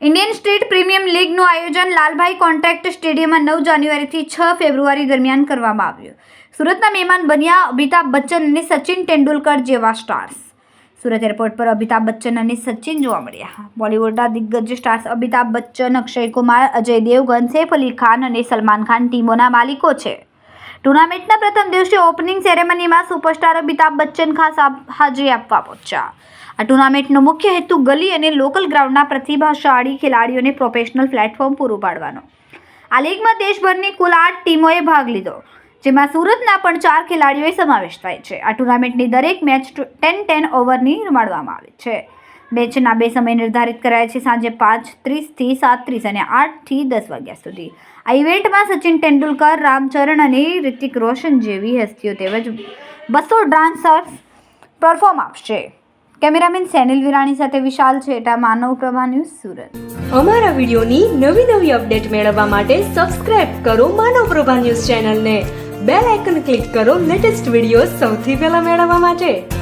Indian state premium લીગનું આયોજન Lalbhai contract સ્ટેડિયમમાં નવ જાન્યુઆરીથી છ ફેબ્રુઆરી દરમિયાન કરવામાં આવ્યું. સુરતના મહેમાન બન્યા અમિતાભ બચ્ચન અને સચિન તેંડુલકર જેવા સ્ટાર્સ. સુરત એરપોર્ટ પર અમિતાભ બચ્ચન અને સચિન જોવા મળ્યા. બોલિવૂડના દિગ્ગજ સ્ટાર્સ અમિતાભ બચ્ચન, અક્ષય કુમાર, અજય દેવગન સૈફ અલી ખાન અને સલમાન ખાન ટીમોના માલિકો છે. ટુર્નામેન્ટના પ્રથમ દિવસે ઓપનિંગ સેરેમનીમાં સુપરસ્ટાર અમિતાભ બચ્ચન ખાસ હાજરી આપવા પહોંચ્યા. આ ટુર્નામેન્ટનો મુખ્ય હેતુ ગલી અને લોકલ ગ્રાઉન્ડના પ્રતિભાશાળી ખેલાડીઓને પ્રોફેશનલ પ્લેટફોર્મ પૂરું પાડવાનો. આ લીગમાં દેશભરની કુલ આઠ ટીમોએ ભાગ લીધો, જેમાં સુરતના પણ ચાર ખેલાડીઓએ સમાવેશ થાય છે. આ ટુર્નામેન્ટની દરેક મેચ ટેન ટેન ઓવરની રમાડવામાં આવે છે. મેચના બે સમય નિર્ધારિત કરાયા છે સાંજે પાંચ ત્રીસથી સાત ત્રીસ અને આઠથી દસ વાગ્યા સુધી. આ ઇવેન્ટમાં સચિન તેંડુલકર રામચરણ અને રિતિક રોશન જેવી હસ્તીઓ તેમજ બસો ડાન્સર્સ પરફોર્મ આપશે. કેમેરામેન સેનિલ વિરાણી સાથે વિશાલ છેટા, માનવ પ્રભા ન્યૂઝ સુરત. અમારા વિડીયોની નવી નવી અપડેટ મેળવવા માટે સબસ્ક્રાઇબ કરો માનવ પ્રભા ન્યૂઝ ચેનલને. બેલ આઇકન ક્લિક કરો લેટેસ્ટ વીડિયો સૌથી પહેલા મેળવવા માટે.